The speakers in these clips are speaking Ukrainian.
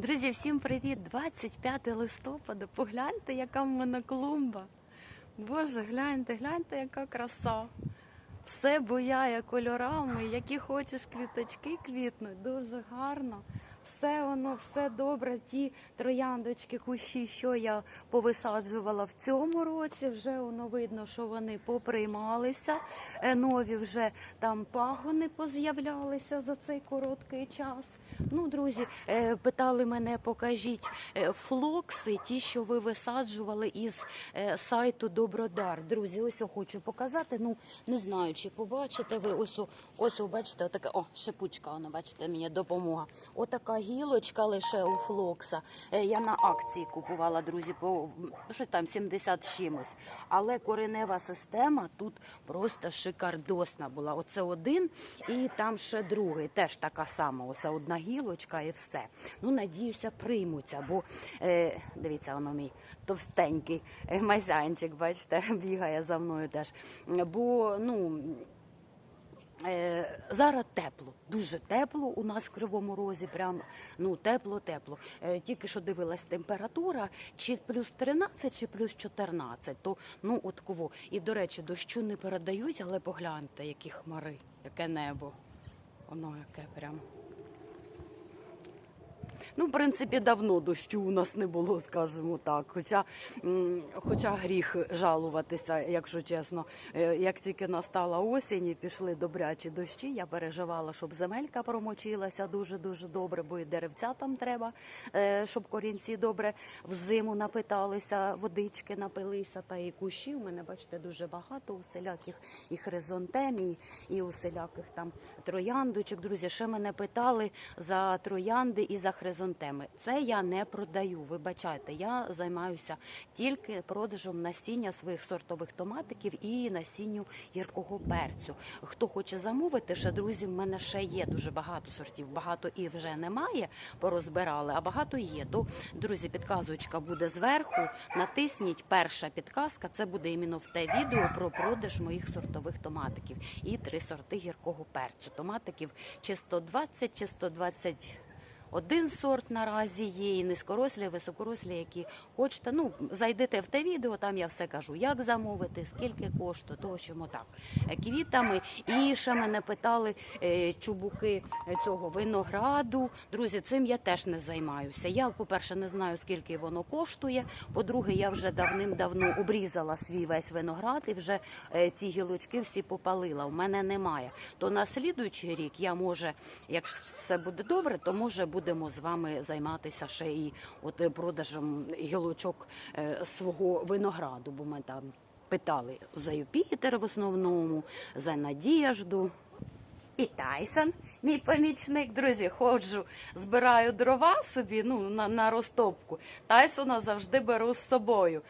Друзі, всім привіт! 25 листопада. Погляньте, яка в мене клумба. Боже, гляньте, гляньте, яка краса. Все буяє кольорами, які хочеш квіточки квітнуть, дуже гарно. Все воно, все добре. Ті трояндочки, кущі, що я повисаджувала в цьому році, вже воно видно, що вони поприймалися. Е, Нові вже там пагони поз'являлися за цей короткий час. Ну, друзі, е, питали мене, покажіть е, флокси, ті, що ви висаджували із сайту Добродар. Друзі, ось я хочу показати. Ну, не знаю, чи побачите ви. Ось, ось, бачите, отака, о, шипучка, вона, бачите, мені допомога. Отака гілочка лише у флокса. Е, Я на акції купувала, друзі, по що там 70 чимось. Але коренева система тут просто шикардосна була. Оце один, і там ще другий, теж така сама. Оце одна гілочка і все. Ну, надіюся, приймуться, бо е, дивіться, воно мій товстенький е, мазянчик, бачите, бігає за мною теж. Бо ну. Е, зараз тепло, дуже тепло у нас в Кривому Розі, прям ну тепло-тепло. Е, тільки що дивилась температура, чи плюс 13, чи плюс 14, то ну от кого. І до речі, дощу не передають, але погляньте, які хмари, яке небо. Воно яке прям. Ну, в принципі, давно дощу у нас не було, скажімо так. Хоча, хоча гріх жалуватися, якщо чесно. Е, Як тільки настала осінь і пішли добрячі дощі, я переживала, щоб земелька промочилася дуже-дуже добре, бо і деревця там треба, е, щоб корінці добре в зиму напиталися, водички напилися. Та і кущі у мене, бачите, дуже багато усіляких і хризантем, і, усіляких там трояндочок. Друзі, ще мене питали за троянди і за хризантеми. Це я не продаю. Вибачайте, я займаюся тільки продажем насіння своїх сортових томатиків і насінню гіркого перцю. Хто хоче замовити, ще друзі, в мене ще є дуже багато сортів. Багато і вже немає, порозбирали, а багато є. То друзі, підказочка буде зверху. Натисніть перша підказка. Це буде іменно в те відео про продаж моїх сортових томатиків і три сорти гіркого перцю. Томатиків чи 120, чи 120 один сорт наразі є, і низькорослі, і високорослі, які хочете. Ну, зайдете в те відео, там я все кажу, як замовити, скільки коштує, того чому так. Е, Квітами. І ще мене питали е, чубуки е, цього винограду. Друзі, цим я теж не займаюся. Я, по-перше, не знаю, скільки воно коштує. По-друге, я вже давним-давно обрізала свій весь виноград і вже ці гілочки всі попалила. У мене немає. То на слідуючий рік я може, якщо все буде добре, то може будемо з вами займатися ще і от е, продажем гілочок е, свого винограду, бо ми там питали за Юпітер в основному, за Надіжду. І Тайсон, мій помічник, друзі, ходжу, збираю дрова собі ну, на, на розтопку. Тайсона завжди беру з собою.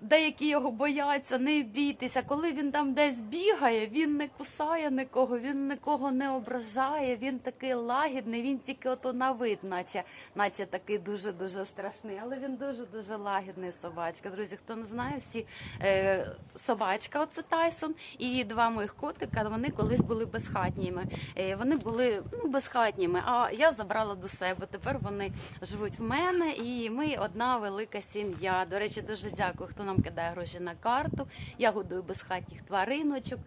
Деякі його бояться, не бійтеся. Коли він там десь бігає, він не кусає нікого, він нікого не ображає, він такий лагідний, він тільки ото на вид, наче, наче такий дуже-дуже страшний. Але він дуже-дуже лагідний собачка. Друзі, хто не знає, всі е, собачка, оце Тайсон, і два моїх котика, вони колись були безхатніми. Е, вони були ну, безхатніми, а я забрала до себе. Тепер вони живуть в мене, і ми одна велика сім'я. До речі, дуже дякую, хто нам кидає гроші на карту. Я годую безхатніх твариночок.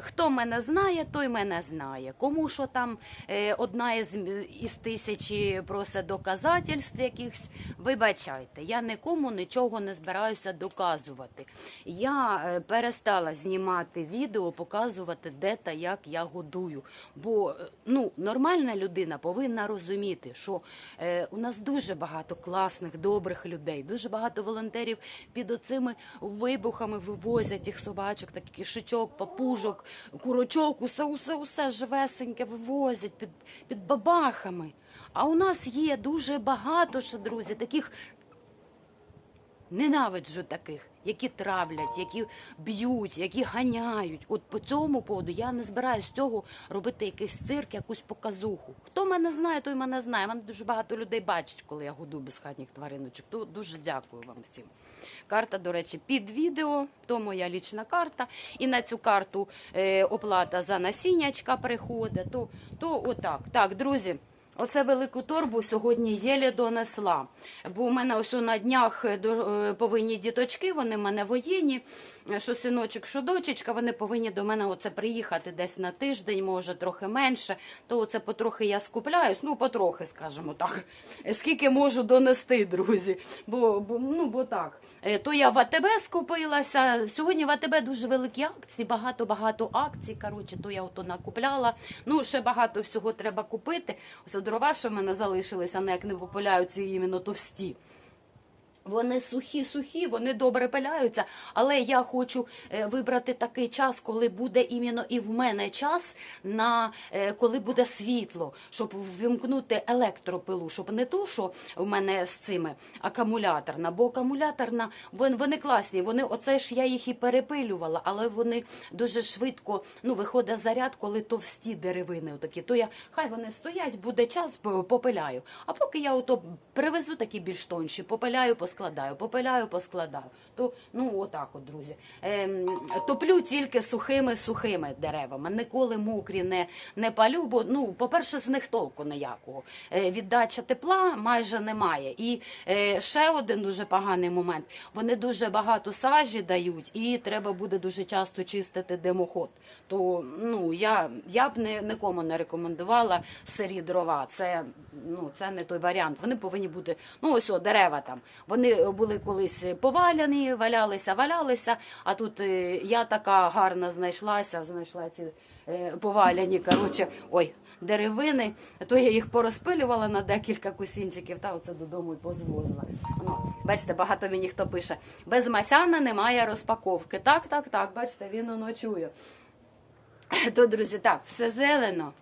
Хто мене знає, той мене знає. Кому що там е, одна із, із тисячі просить доказательств якихось, вибачайте, я нікому нічого не збираюся доказувати. Я е, перестала знімати відео, показувати, де та як я годую. Бо е, ну, нормальна людина повинна розуміти, що у нас дуже багато класних, добрих людей, дуже багато волонтерів під оцими вибухами вивозять їх собачок, таких кишечок, папужок, курочок, усе, усе, усе живесеньке вивозять під, під бабахами. А у нас є дуже багато ще, друзі, таких Ненавиджу таких, які травлять, які б'ють, які ганяють. От по цьому поводу я не збираюсь з цього робити якийсь цирк, якусь показуху. Хто мене знає, той мене знає. Мене дуже багато людей бачить, коли я годую безхатніх твариночок. То дуже дякую вам всім. Карта, до речі, під відео, то моя лічна карта. І на цю карту е, оплата за насіннячка приходить. То, то отак. Так, друзі. Оце велику торбу сьогодні єлі донесла. Бо у мене ось на днях е, е, повинні діточки, вони в мене воєнні, е, що синочок, що дочечка, вони повинні до мене оце приїхати десь на тиждень, може трохи менше. То оце потрохи я скупляюсь, ну потрохи, скажімо так. Скільки можу донести, друзі. Бо, бо, ну, бо так. То я в АТБ скупилася. Сьогодні в АТБ дуже великі акції, багато-багато акцій. Коротше, то я ото накупляла. Ну, ще багато всього треба купити. Дрова, що в мене залишилися, не як не попиляються іменно товсті. Вони сухі, сухі, вони добре пиляються, але я хочу е, вибрати такий час, коли буде іменно і в мене час на е, коли буде світло, щоб ввімкнути електропилу, щоб не ту, що в мене з цими акумуляторна, бо акумуляторна вон- вони класні. Вони оце ж я їх і перепилювала, але вони дуже швидко ну виходить заряд, коли товсті деревини. Отакі. То я хай вони стоять, буде час, по- попиляю. А поки я ото привезу такі більш тонші, попиляю, поскладаю, попиляю, поскладаю. То ну отак, от, друзі. Ем, топлю тільки сухими сухими деревами. Ніколи мокрі не, не палю, бо ну, по-перше, з них толку ніякого. Е, віддача тепла майже немає. І е, ще один дуже поганий момент. Вони дуже багато сажі дають, і треба буде дуже часто чистити димоход. То ну я, я б не нікому не рекомендувала сирі дрова. Це ну це не той варіант. Вони повинні бути. Ну ось о, дерева там. Вони були колись поваляні, валялися, валялися. А тут е, я така гарна знайшлася, знайшла ці е, поваляні. Коротше, ой. Деревини, то я їх порозпилювала на декілька кусінчиків, та оце додому й позвозила. Ну, бачите, багато мені хто пише: без масяна немає розпаковки. Так, так, так, бачите, він воно чує. То, друзі, так, все зелено,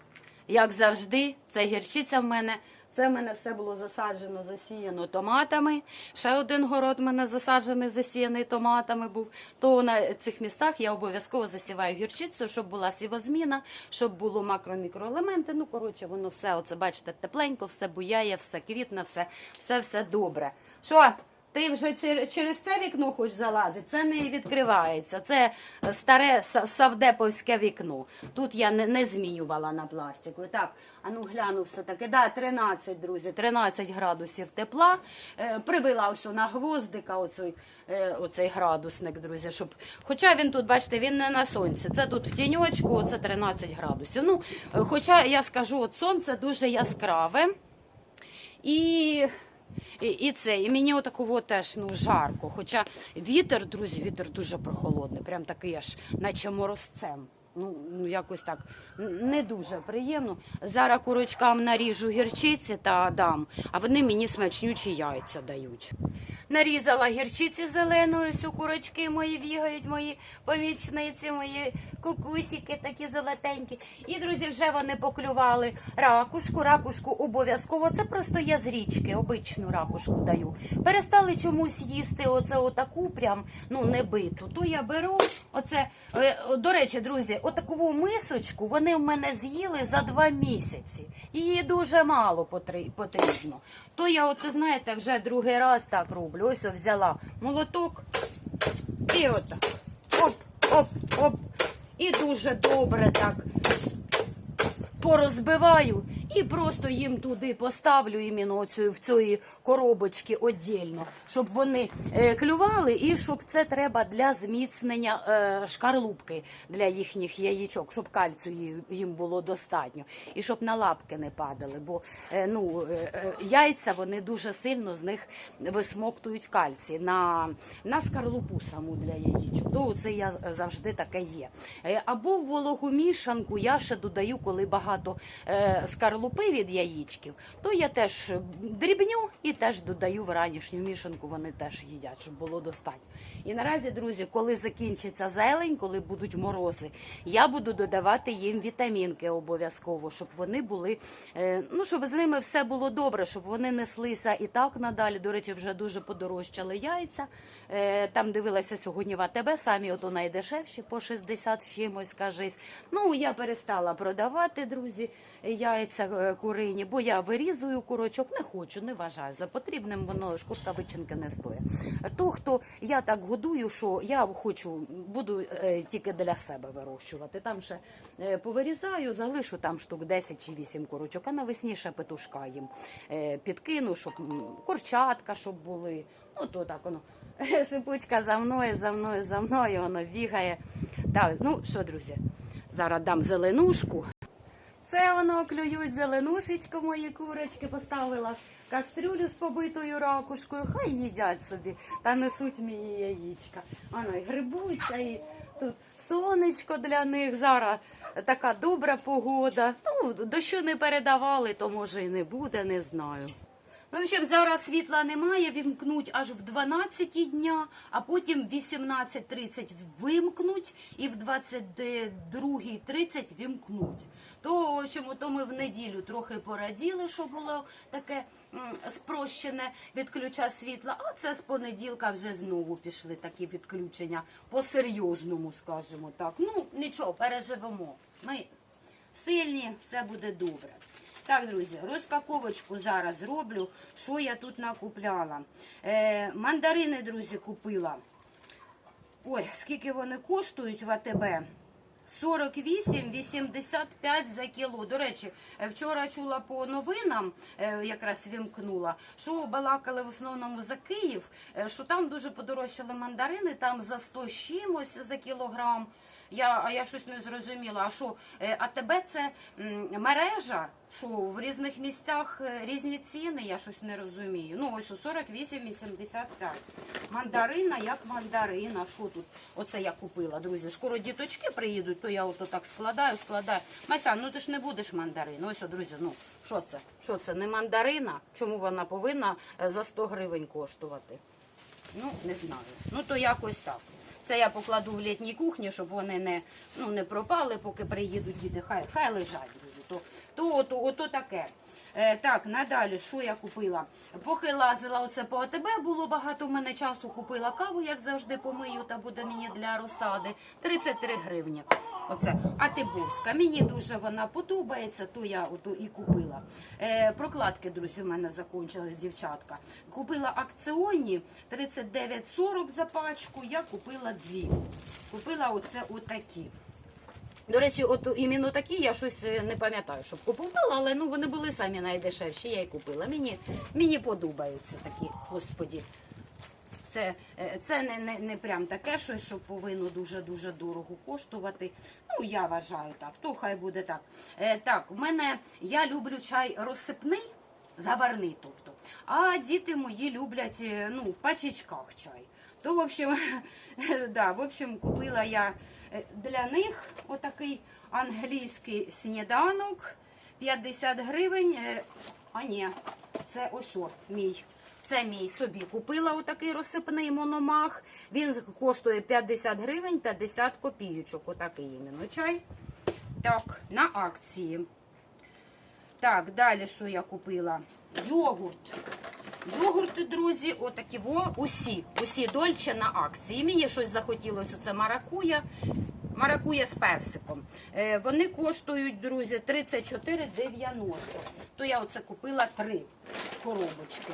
як завжди. Це гірчиця в мене. Це в мене все було засаджено, засіяно томатами. Ще один город в мене засаджений, засіяний томатами був. То на цих містах я обов'язково засіваю гірчицю, щоб була сівозміна, щоб було макро-мікроелементи. Ну, коротше, воно все, оце бачите, тепленько, все буяє, все квітне, все, все, все добре. Що? Ти вже через це вікно хочеш залазити? Це не відкривається. Це е, старе савдеповське вікно. Тут я не, змінювала на пластику. Так, а ну гляну все таки. Да, 13, друзі, 13 градусів тепла. Е, прибила ось на гвоздика оцей, е, оцей градусник, друзі. Щоб... Хоча він тут, бачите, він не на сонці. Це тут в тіньочку, оце 13 градусів. Ну, е, хоча я скажу, от сонце дуже яскраве. І, і, і це, і мені отакого теж ну, жарко. Хоча вітер, друзі, вітер дуже прохолодний, прям такий аж, наче морозцем. Ну, ну якось так не дуже приємно. Зараз курочкам наріжу гірчиці та дам, а вони мені смачнючі яйця дають. Нарізала гірчиці зеленою, всю курочки мої бігають, мої помічниці, мої кукусики такі золотенькі. І, друзі, вже вони поклювали ракушку. Ракушку обов'язково. Це просто я з річки, обичну ракушку даю. Перестали чомусь їсти оце отаку, прям ну не биту. То я беру оце. е, До речі, друзі, отаку мисочку вони в мене з'їли за два місяці. Її дуже мало потрібно. То я оце, знаєте, вже другий раз так роблю. Ось о, взяла молоток і отак. Оп, оп, оп. І дуже добре так порозбиваю і просто їм туди поставлю іменно оцю, в цієї коробочки віддільно, щоб вони е, клювали, і щоб це треба для зміцнення е, шкарлупки для їхніх яєчок, щоб кальцію їм було достатньо, і щоб на лапки не падали. Бо е, ну, яйця вони дуже сильно з них висмоктують кальцій на, на скарлупу саму для яєчок. То це я завжди таке є. Або в вологу мішанку я ще додаю, коли багато е, скарлупи від яєчків, то я теж дрібню і теж додаю в ранішню мішанку, вони теж їдять, щоб було достатньо. І наразі, друзі, коли закінчиться зелень, коли будуть морози, я буду додавати їм вітамінки обов'язково, щоб вони були, е, ну щоб з ними все було добре, щоб вони неслися і так надалі. До речі, вже дуже подорожчали яйця. Е, Там дивилася сьогодні в АТБ, самі ото найдешевші по 60 з чимось, кажись. Ну я перестала продавати, друзі, яйця. Е, курині, бо я вирізую курочок, не хочу, не вважаю за потрібним, воно шкурка вичинки не стоїть. То, хто я так годую, що я хочу, буду е, тільки для себе вирощувати. Там ще е, повирізаю, залишу там штук 10 чи 8 курочок, а навесні ще петушка їм підкину, щоб курчатка, щоб були. Ну, то так воно. Шипучка за мною, за мною, за мною, воно бігає. Так, ну що, друзі, зараз дам зеленушку. Це воно клюють зеленушечку, мої курочки поставила кастрюлю з побитою ракушкою. Хай їдять собі та несуть мені яєчка. Воно і грибуться, і тут сонечко для них. Зараз така добра погода. Ну, дощу не передавали, то може і не буде, не знаю. Ну, в общем, зараз світла немає, вімкнуть аж в 12 дня, а потім в 18.30 вимкнуть і в 22.30 вімкнуть. То, общем, то ми в неділю трохи пораділи, що було таке спрощене відключа світла, а це з понеділка вже знову пішли такі відключення по-серйозному, скажімо так. Ну, нічого, переживемо. Ми сильні, все буде добре. Так, друзі, розпаковочку зараз зроблю. Що я тут накупляла? Е, мандарини, друзі, купила. Ой, скільки вони коштують в АТБ? 48,85 за кіло. До речі, е, вчора чула по новинам, е, якраз вімкнула, що балакали в основному за Київ, е, що там дуже подорожчали мандарини, там за 100 з чимось за кілограм. Я, а я щось не зрозуміла. А що е, АТБ це мережа? Що в різних місцях е, різні ціни? Я щось не розумію. Ну ось у 48,85. Мандарина як мандарина. Що тут? Оце я купила, друзі. Скоро діточки приїдуть, то я ото так складаю, складаю. Мася, ну ти ж не будеш мандарин. Ось, о, друзі, ну що це? Що це? Не мандарина? Чому вона повинна е, за 100 гривень коштувати? Ну, не знаю. Ну то якось так. Це я покладу в літній кухні, щоб вони не, ну, не пропали, поки приїдуть діти. Хай, хай лежать, друзі. То, то, ото, ото таке. Е, так, надалі, що я купила? Поки лазила оце по АТБ, було багато в мене часу. Купила каву, як завжди, помию, та буде мені для розсади. 33 гривні. Оце Атибовська. Мені дуже вона подобається, то я ото і купила. Е, прокладки, друзі, в мене закончилась дівчатка. Купила акціонні 39,40 за пачку. Я купила дві. Купила оце отакі. До речі, от іменно такі я щось е, не пам'ятаю, щоб купувала, але ну вони були самі найдешевші, я й купила. Мені, мені подобаються такі, господі. Це, е, це не, не, не прям таке щось, що повинно дуже-дуже дорого коштувати. Ну, я вважаю так, то хай буде так. Е, так, у мене я люблю чай розсипний, заварний, тобто. А діти мої люблять е, ну, в пачечках чай. То, в общем, да, в общем, купила я для них отакий англійський сніданок 50 гривень. е, А ні, це ось мій. Це мій собі купила отакий розсипний мономах. Він коштує 50 гривень 50 копійочок. Отакий іменно чай. Так, на акції. Так, далі що я купила? Йогурт. Йогурти, друзі, отакі во, усі, усі дольче на акції. Мені щось захотілося, це маракуя. Маракуя з персиком. Е, вони коштують, друзі, 34,90. То я оце купила три коробочки.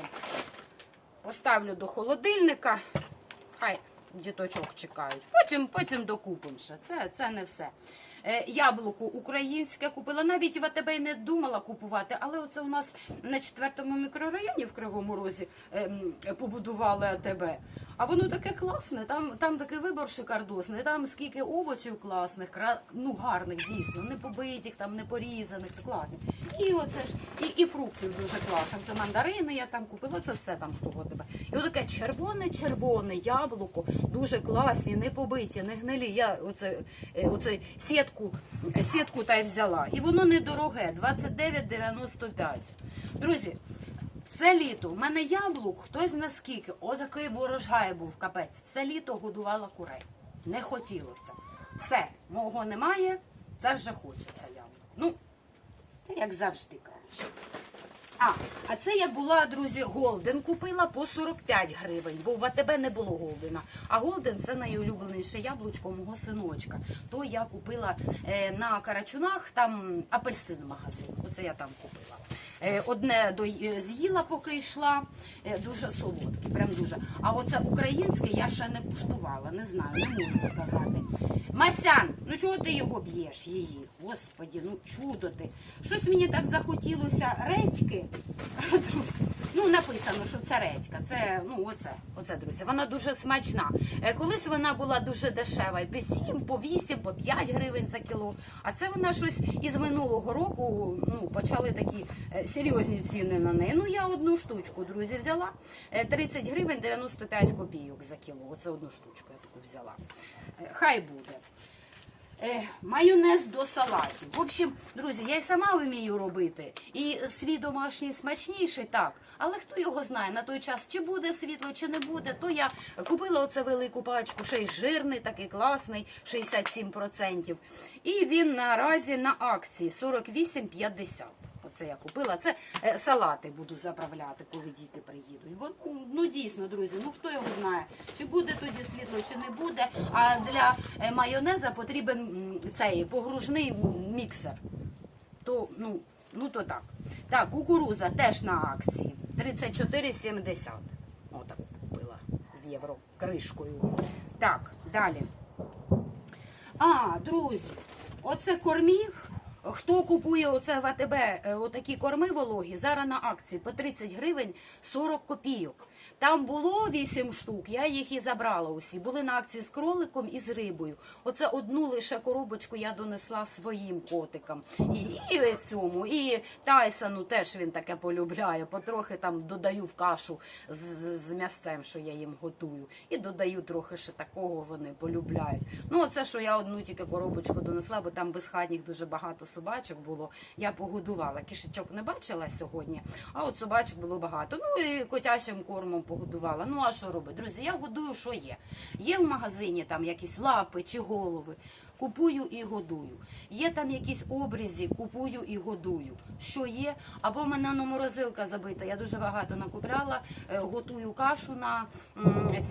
Поставлю до холодильника. Хай діточок чекають. Потім, потім докупимо ще. Це, це не все. Е, Яблуко українське купила. Навіть в АТБ не думала купувати, але оце у нас на четвертому мікрорайоні в Кривому Розі ем, побудували АТБ. А воно таке класне, там, там такий вибор шикардосний, там скільки овочів класних, кра- ну гарних дійсно, не побитих, там не порізаних, класних. І оце ж і, і фруктів дуже класних. Це мандарини я там купила, це все там з того тебе. І отаке червоне-червоне яблуко, дуже класні, не побиті, не гнилі. Я оце, е, оце сітку, сітку та й взяла. І воно недороге, 29,95. Друзі, все літо. У мене яблук, хтось наскільки, отакий ворожгай був капець. Все літо годувала курей. Не хотілося. Все, мого немає, це вже хочеться яблук. Ну, це як завжди кажеш. А, а це я була, друзі, Голден купила по 45 гривень, бо в АТБ не було Голдена. А Голден це найулюбленіше яблучко мого синочка. То я купила е, на Карачунах, там апельсин магазин. Оце я там купила. Е, одне е, з'їла, поки йшла, е, дуже солодке, прям дуже. А оце українське я ще не куштувала, не знаю, не можу сказати. Масян, ну чого ти його б'єш її? Господі, ну чудо ти. Щось мені так захотілося редьки. Друзі, ну написано, що це редька. Це ну оце, оце, друзі. Вона дуже смачна. Колись вона була дуже дешева, по 7, по 8, по 5 гривень за кіло. А це вона щось із минулого року. Ну почали такі серйозні ціни на неї. Ну я одну штучку, друзі, взяла. Е, 30 гривень 95 копійок за кіло. Оце одну штучку я таку взяла. Е, Хай буде. Е, майонез до салатів. В общем, друзі, я й сама вмію робити. І свій домашній смачніший, так. Але хто його знає на той час, чи буде світло, чи не буде, то я купила оце велику пачку, ще й жирний, такий класний, 67%. І він наразі на акції 48,50. Оце я купила. Це е, салати буду заправляти, коли діти приїдуть. Ну, дійсно, друзі, ну хто його знає, чи буде тоді світло, чи не буде. А для е, майонеза потрібен цей погружний міксер. То ну, ну то так. Так, кукуруза теж на акції. 34,70. Отак купила з євро кришкою. Так, далі. А, друзі, оце кормів. Хто купує оце в АТБ е, отакі корми вологі, зараз на акції по 30 гривень 40 копійок. Там було 8 штук, я їх і забрала усі. Були на акції з кроликом і з рибою. Оце одну лише коробочку я донесла своїм котикам. І, і цьому, і Тайсону теж він таке полюбляє. Потрохи там додаю в кашу з, з- з м'ясцем, що я їм готую. І додаю трохи ще такого вони полюбляють. Ну, оце, що я одну тільки коробочку донесла, бо там безхатніх дуже багато собачок було. Я погодувала. Кішечок не бачила сьогодні, а от собачок було багато. Ну і котячим кормом погодувала. Ну а що робити? Друзі, я годую, що є. Є в магазині там якісь лапи чи голови. Купую і годую. Є там якісь обрізі, купую і годую. Що є? Або в мене ну, морозилка забита. Я дуже багато накупляла, е, готую кашу на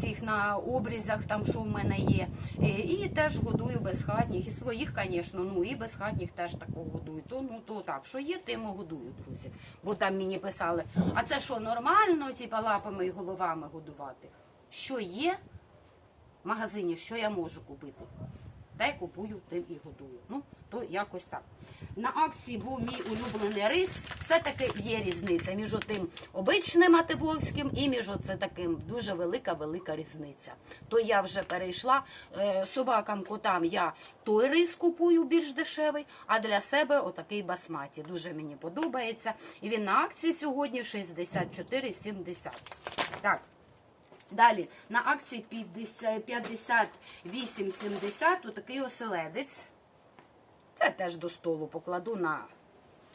цих на обрізах, там що в мене є. Е, І теж годую безхатніх. І своїх, звісно, ну і безхатніх теж такого годую. То ну то так, що є, тим годую, друзі. Бо там мені писали, а це що нормально, типа лапами і головами годувати? Що є в магазині, що я можу купити? Та й купую, тим і годую. Ну, то якось так. На акції був мій улюблений рис. Все-таки є різниця між тим обичним атибовським і між оце таким дуже велика, велика різниця. То я вже перейшла. Е, собакам, котам я той рис купую більш дешевий, а для себе отакий басматі. Дуже мені подобається. І він на акції сьогодні 64,70. Так. Далі на акції 50 58,70 отакий оселедець. Це теж до столу покладу на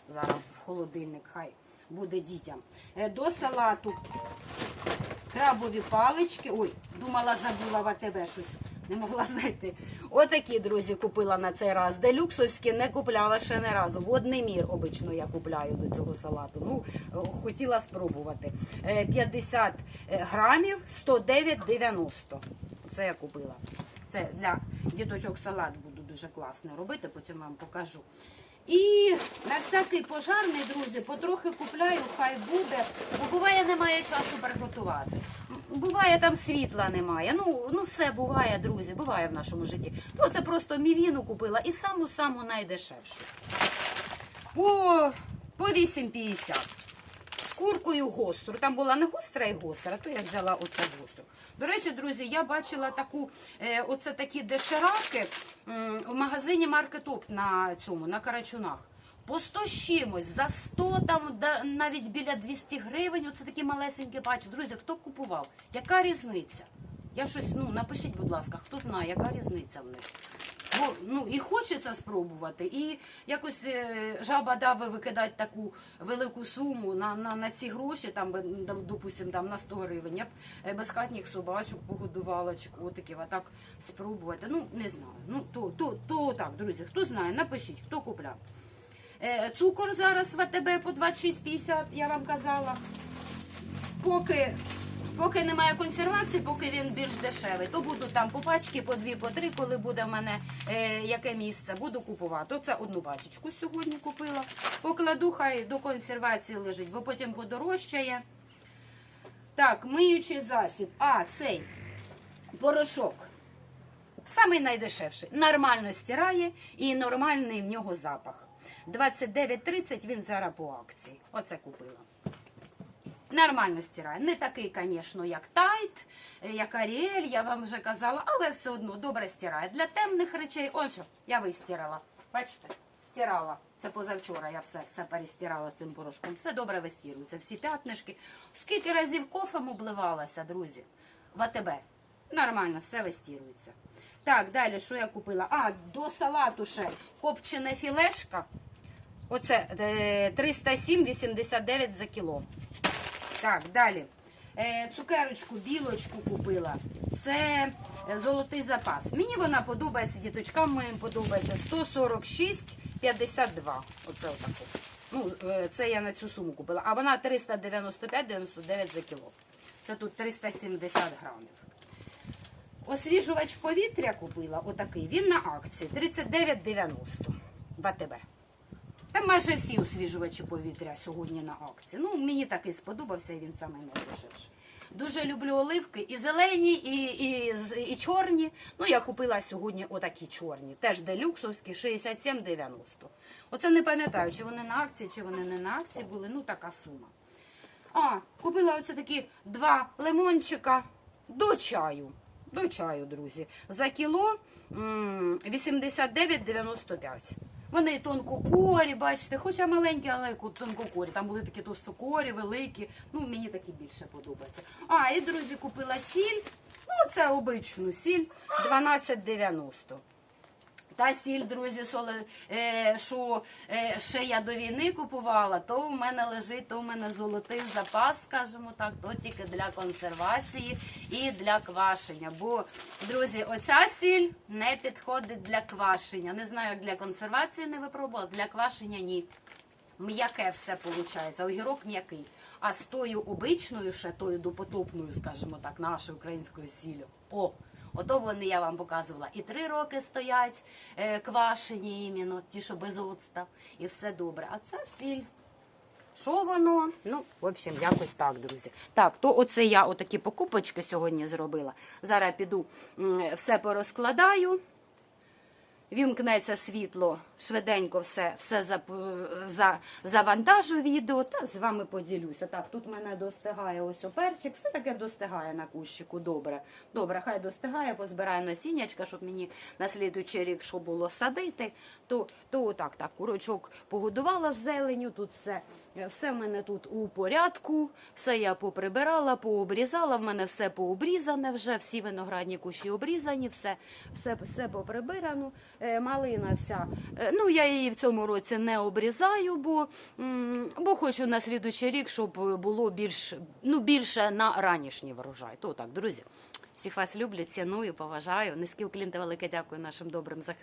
зараз в холодильник, хай буде дітям. Е, До салату крабові палички. Ой, думала, забула в АТВ щось. Не могла знайти. Отакі, друзі, купила на цей раз. Делюксовські не купляла ще не разу. Водний мір обично я купляю до цього салату. Ну, е, хотіла спробувати. Е, 50 грамів 109,90. Це я купила. Це для діточок салат буду дуже класно робити, потім вам покажу. І на всякий пожарний, друзі, потрохи купляю, хай буде, бо буває немає часу приготувати. Буває там світла немає. Ну, ну все буває, друзі, буває в нашому житті. Ну це просто мівіну купила і саму-саму найдешевшу. По, по 8,50 куркою гостру. Там була не гостра і гостра, то я взяла оце гостру. До речі, друзі, я бачила таку, е, оце такі дешеравки в магазині Маркетоп на цьому, на Карачунах. По 100 з чимось, за 100, там навіть біля 200 гривень, оце такі малесенькі пачки. Друзі, хто купував? Яка різниця? Я щось, ну, напишіть, будь ласка, хто знає, яка різниця в них. Ну і хочеться спробувати, і якось е, жаба дави викидати таку велику суму на, на, на ці гроші, там допустим, там на 100 гривень. Я б е, безхатніх собачок погодувала чи котиків, а так спробувати. Ну не знаю. Ну то, то, то так, друзі. Хто знає, напишіть, хто купляв. Е, Цукор зараз в АТБ по 26,50, я вам казала. Поки, поки немає консервації, поки він більш дешевий, то буду там по пачки, по дві, по три, коли буде в мене е, яке місце, буду купувати. Оце одну пачечку сьогодні купила. Покладу, хай до консервації лежить, бо потім подорожчає. Так, миючий засіб. А, цей порошок. Самий найдешевший. Нормально стирає і нормальний в нього запах. 29,30 він зараз по акції. Оце купила. Нормально стирає. Не такий, звісно, як Тайт, е, як Аріель, я вам вже казала, але все одно добре стирає. Для темних речей, ось, що, я вистирала. Бачите, стирала. Це позавчора я все, все перестирала цим порошком. Все добре вистірується, всі п'ятнишки. Скільки разів кофем обливалася, друзі, в АТБ. Нормально, все вистірується. Так, далі, що я купила? А, до салату ще копчене філешка. Оце е, 307,89 за кіло. Так, далі. Е, цукерочку, білочку купила. Це е, золотий запас. Мені вона подобається, діточкам моїм подобається 146,52. Оце отаку. Ну, е, це я на цю суму купила. А вона 395,99 за кіло. Це тут 370 грамів. Освіжувач повітря купила, отакий. Він на акції 39,90 в АТБ. Та майже всі освіжувачі повітря сьогодні на акції. Ну, мені такий сподобався, і він самий найдешевший. Дуже люблю оливки і зелені, і, і, і чорні. Ну, я купила сьогодні отакі чорні. Теж делюксовські, 67,90. Оце не пам'ятаю, чи вони на акції, чи вони не на акції були. Ну, така сума. А, купила оце такі два лимончика до чаю. До чаю, друзі. За кіло м, 89,95. Вони тонкокорі, бачите, хоча маленькі, але тонкокорі. Там були такі товстокорі, великі. Ну, мені такі більше подобаються. А, і, друзі, купила сіль. Ну, це обичну сіль 12,90. Та сіль, друзі, е, що е, ще я до війни купувала, то в мене лежить, то в мене золотий запас, скажімо так, то тільки для консервації і для квашення. Бо, друзі, оця сіль не підходить для квашення. Не знаю, як для консервації не випробувала, для квашення ні. М'яке все виходить, огірок м'який. А з тою обичною, ще тою допотопною, скажімо так, нашою українською сіллю. О, ото вони я вам показувала. І три роки стоять е, квашені іменно, ті, що без оцта, і все добре. А це сіль. Що воно? Ну, в общем, якось так, друзі. Так, то оце я отакі покупочки сьогодні зробила. Зараз піду все порозкладаю. Вімкнеться світло, швиденько все, все зап- за, завантажу відео та з вами поділюся. Так, тут мене достигає ось оперчик, все таке достигає на кущику. Добре. Добре, хай достигає, позбираю насіннячка, щоб мені на слідуючий рік що було садити. То, то отак, так, курочок погодувала з зеленю, тут все, все в мене тут у порядку, все я поприбирала, пообрізала, в мене все пообрізане вже, всі виноградні кущі обрізані, все, все, все поприбирано. Е, Малина вся. Е, Ну, я її в цьому році не обрізаю, бо, бо хочу на слідуючий рік, щоб було більш, ну, більше на ранішній врожай. То так, друзі. Всіх вас люблю, ціную, поважаю. Низький уклін та велике дякую нашим добрим захисникам.